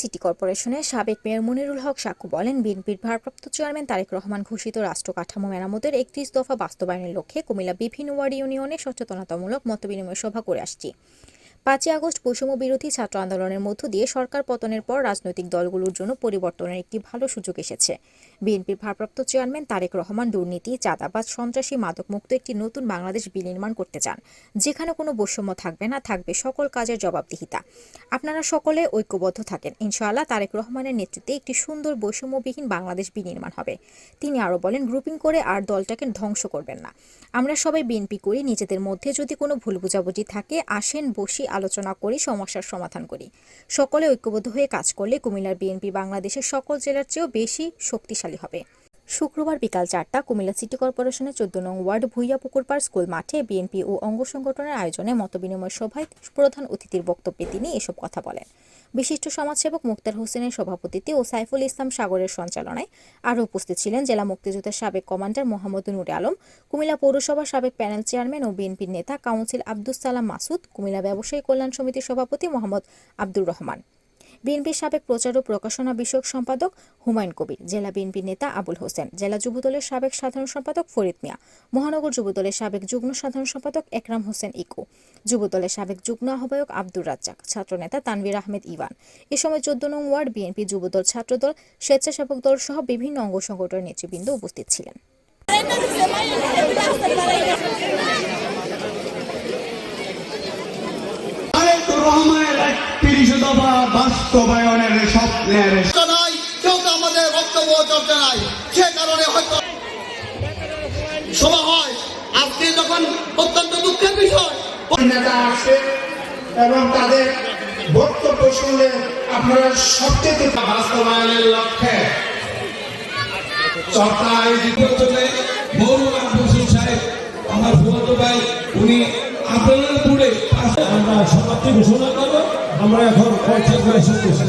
City কর্পোরেশনের সাবেক mayor Monirul Haque সাক্ষু বলেন, বিএনপির ভারপ্রাপ্ত চেয়ারম্যান তারেক রহমান ঘোষিত রাষ্ট্র কাঠামো মেরামতের একত্রিশ দফা বাস্তবায়নের লক্ষ্যে কুমিল্লা বিভিন্ন ওয়ার্ড ইউনিয়নে সচেতনতামূলক মতবিনিময় সভা করে আসছি। পাঁচই আগস্ট বৈষম্য বিরোধী ছাত্র আন্দোলনের মধ্য দিয়ে সরকার পতনের পর রাজনৈতিক দলগুলোর জন্য পরিবর্তনের একটি ভালো সুযোগ এসেছে। বিএনপির ভারপ্রাপ্ত চেয়ারম্যান তারেক রহমান দুর্নীতি, চাঁদাবাজ, সন্ত্রাসী, মাদকমুক্ত একটি নতুন বাংলাদেশ বিনির্মাণ করতে চান। যেখানে কোনো বৈষম্য থাকবে না, থাকবে সকল কাজের জবাবদিহিতা। আপনারা সকলে ঐক্যবদ্ধ থাকেন। ইনশাআল্লাহ তারেক রহমানের নেতৃত্বে একটি সুন্দর বৈষম্যবিহীন বাংলাদেশ বিনির্মাণ হবে। তিনি আরও বলেন, গ্রুপিং করে আর দলটাকে ধ্বংস করবেন না। আমরা সবাই বিএনপি করি, নিজেদের মধ্যে যদি কোনো ভুল বোঝাবুঝি থাকে, আসেন, বসি আলোচনা করি, সমস্যার সমাধান করি। সকলে ঐক্যবদ্ধ হয়ে কাজ করলে কুমিল্লার বিএনপি বাংলাদেশের সকল জেলার চেয়েও বেশি শক্তিশালী হবে। শুক্রবার বিকাল চারটা কুমিল্লা সিটি কর্পোরেশনের চোদ্দ নং ওয়ার্ড ভুইয়া পুকুরপাড় স্কুল মাঠে বিএনপি ও অঙ্গ সংগঠনের আয়োজনে মতবিনিময় সভায় প্রধান অতিথির বক্তব্যে তিনি এসব কথা বলেন। বিশিষ্ট সমাজসেবক মুক্তার হোসেনের সভাপতিত্বে ও সাইফুল ইসলাম সাগরের সঞ্চালনায় আরও উপস্থিত ছিলেন জেলা মুক্তিযোদ্ধার সাবেক কমান্ডার মোহাম্মদ নুরে আলম, কুমিল্লা পৌরসভার সাবেক প্যানেল চেয়ারম্যান ও বিএনপির নেতা কাউন্সিল আব্দুস সালাম মাসুদ, কুমিল্লা ব্যবসায়ী কল্যাণ সমিতির সভাপতি মোহাম্মদ আব্দুর রহমান। বিএনপির সাবেক প্রচার ও প্রকাশনা বিষয়ক সম্পাদক হুমায়ুন কবির, জেলা বিএনপির নেতা আবুল হোসেন, জেলা যুবদলের সাবেক সাধারণ সম্পাদক ফরিদ মিয়া, মহানগর যুবদলের সাবেক যুগ্ম সাধারণ সম্পাদক একরাম হোসেন ইকু, যুবদলের সাবেক যুগ্ম আহ্বায়ক আব্দুর রাজ্জাক, ছাত্রনেতা তানভীর আহমেদ ইভান। এ সময় চোদ্দ নং ওয়ার্ড বিএনপি যুবদল, ছাত্রদল, স্বেচ্ছাসেবক দল সহ বিভিন্ন অঙ্গ সংগঠনের নেতৃবৃন্দ উপস্থিত ছিলেন তারেক রহমানের একত্রিশ দফা বাস্তবায়নের স্বপ্নের নাই কেউ তো আমাদের বক্তব্য চর্চা নাই। সে কারণে হয়তো সভা হয়। আজকে যখন অত্যন্ত দুঃখের বিষয় নেতা আসে এবং তাদের বক্তব্য শুনলে আপনারা সবচেয়ে বাস্তবায়নের লক্ষ্যে চর্চা আয়োজিত প্রথমে মৌলানা বসির সাহেব আমার ভাই উনি আপনাদের পুরে আমরা সমাপ্তি ঘোষণা করব। আমরা এখন পঞ্চায়েত মেশিন করছি